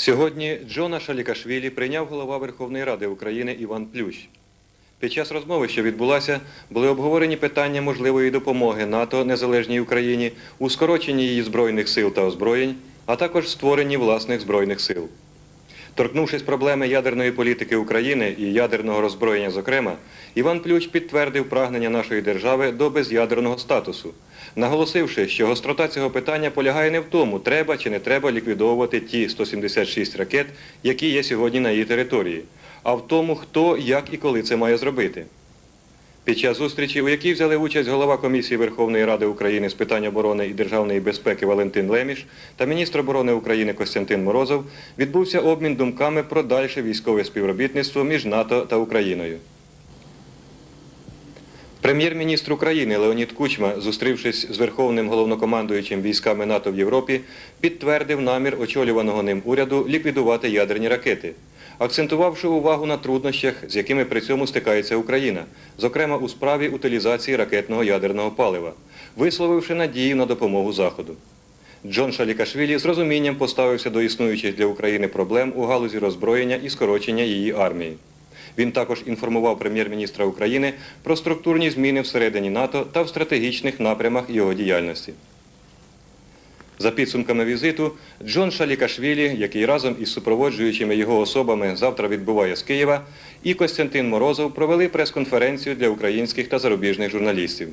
Сьогодні Джона Шалікашвілі прийняв голова Верховної Ради України Іван Плющ. Під час розмови, що відбулася, були обговорені питання можливої допомоги НАТО незалежній Україні у скороченні її збройних сил та озброєнь, а також створенні власних збройних сил. Торкнувшись проблеми ядерної політики України і ядерного роззброєння, зокрема, Іван Плющ підтвердив прагнення нашої держави до без'ядерного статусу, наголосивши, що гострота цього питання полягає не в тому, треба чи не треба ліквідовувати ті 176 ракет, які є сьогодні на її території, а в тому, хто, як і коли це має зробити. Під час зустрічі, у якій взяли участь голова Комісії Верховної Ради України з питань оборони і державної безпеки Валентин Леміш та міністр оборони України Костянтин Морозов, відбувся обмін думками про дальше військове співробітництво між НАТО та Україною. Прем'єр-міністр України Леонід Кучма, зустрівшись з Верховним головнокомандуючим військами НАТО в Європі, підтвердив намір очолюваного ним уряду ліквідувати ядерні ракети, акцентувавши увагу на труднощах, з якими при цьому стикається Україна, зокрема у справі утилізації ракетного ядерного палива, висловивши надію на допомогу Заходу. Джон Шалікашвілі з розумінням поставився до існуючих для України проблем у галузі роззброєння і скорочення її армії. Він також інформував прем'єр-міністра України про структурні зміни всередині НАТО та в стратегічних напрямах його діяльності. За підсумками візиту, Джон Шалікашвілі, який разом із супроводжуючими його особами завтра відбуває з Києва, і Костянтин Морозов провели прес-конференцію для українських та зарубіжних журналістів.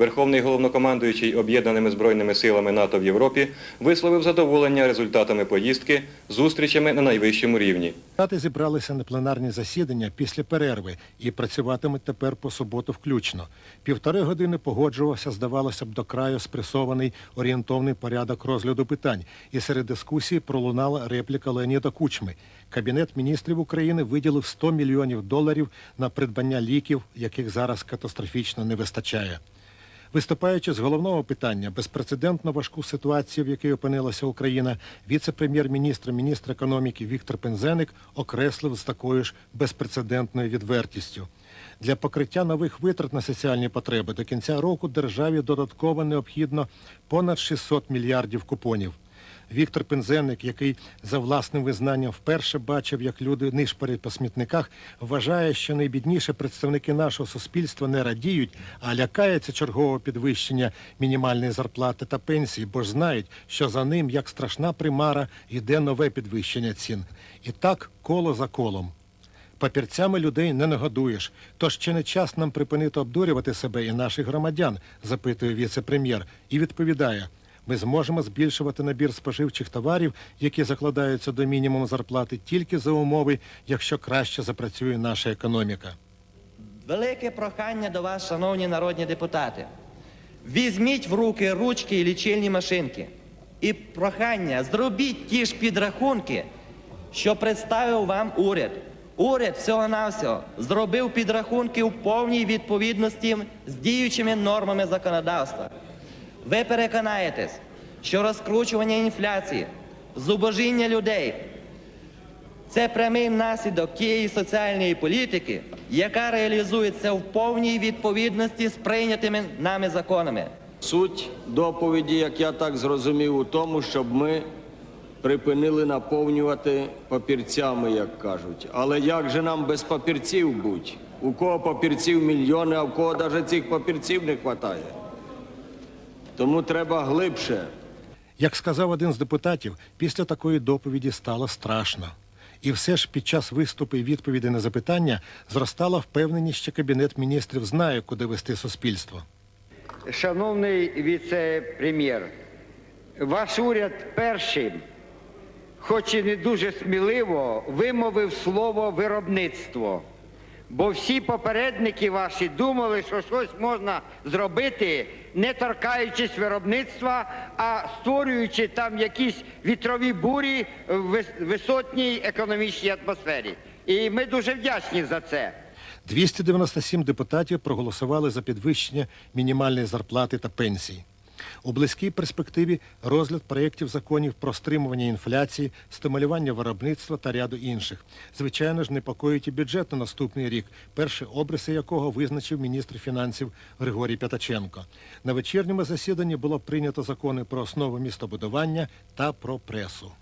Верховний головнокомандуючий об'єднаними збройними силами НАТО в Європі висловив задоволення результатами поїздки, зустрічами на найвищому рівні. Депутати зібралися на пленарні засідання після перерви і працюватимуть тепер по суботу включно. Півтори години погоджувався, здавалося б, до краю спресований орієнтовний порядок розгляду питань. І серед дискусії пролунала репліка Леоніда Кучми. Кабінет міністрів України виділив 100 мільйонів доларів на придбання ліків, яких зараз катастрофічно не вистачає. Виступаючи з головного питання безпрецедентно важку ситуацію, в якій опинилася Україна, віце-прем'єр-міністр, міністр економіки Віктор Пензеник окреслив з такою ж безпрецедентною відвертістю. Для покриття нових витрат на соціальні потреби до кінця року державі додатково необхідно понад 600 мільярдів купонів. Віктор Пензенник, який за власним визнанням вперше бачив, як люди нишпорять по смітниках, вважає, що найбідніші представники нашого суспільства не радіють, а лякаються чергового підвищення мінімальної зарплати та пенсії, бо ж знають, що за ним, як страшна примара, йде нове підвищення цін. І так коло за колом. Папірцями людей не нагодуєш. Тож чи не час нам припинити обдурювати себе і наших громадян, запитує віце-прем'єр, і відповідає. Ми зможемо збільшувати набір споживчих товарів, які закладаються до мінімуму зарплати, тільки за умови, якщо краще запрацює наша економіка. Велике прохання до вас, шановні народні депутати. Візьміть в руки ручки і лічильні машинки. І прохання, зробіть ті ж підрахунки, що представив вам уряд. Уряд всього-навсього зробив підрахунки у повній відповідності з діючими нормами законодавства. Ви переконаєтесь, що розкручування інфляції, зубожіння людей це прямий наслідок тієї соціальної політики, яка реалізується в повній відповідності з прийнятими нами законами. Суть доповіді, як я так зрозумів, у тому, щоб ми припинили наповнювати папірцями, як кажуть. Але як же нам без папірців бути? У кого папірців мільйони, а в кого навіть цих папірців не вистачає. Тому треба глибше. Як сказав один з депутатів, після такої доповіді стало страшно. І все ж під час виступу і відповіді на запитання зростала впевненість, що Кабінет міністрів знає, куди вести суспільство. Шановний віце-прем'єр, ваш уряд першим, хоч і не дуже сміливо, вимовив слово виробництво. Бо всі попередники ваші думали, що щось можна зробити, не торкаючись виробництва, а створюючи там якісь вітрові бурі в висотній економічній атмосфері. І ми дуже вдячні за це. 297 депутатів проголосували за підвищення мінімальної зарплати та пенсій. У близькій перспективі розгляд проєктів законів про стримування інфляції, стимулювання виробництва та ряду інших. Звичайно ж, непокоїть і бюджет на наступний рік, перші обриси якого визначив міністр фінансів Григорій П'ятаченко. На вечірньому засіданні було прийнято закони про основи містобудування та про пресу.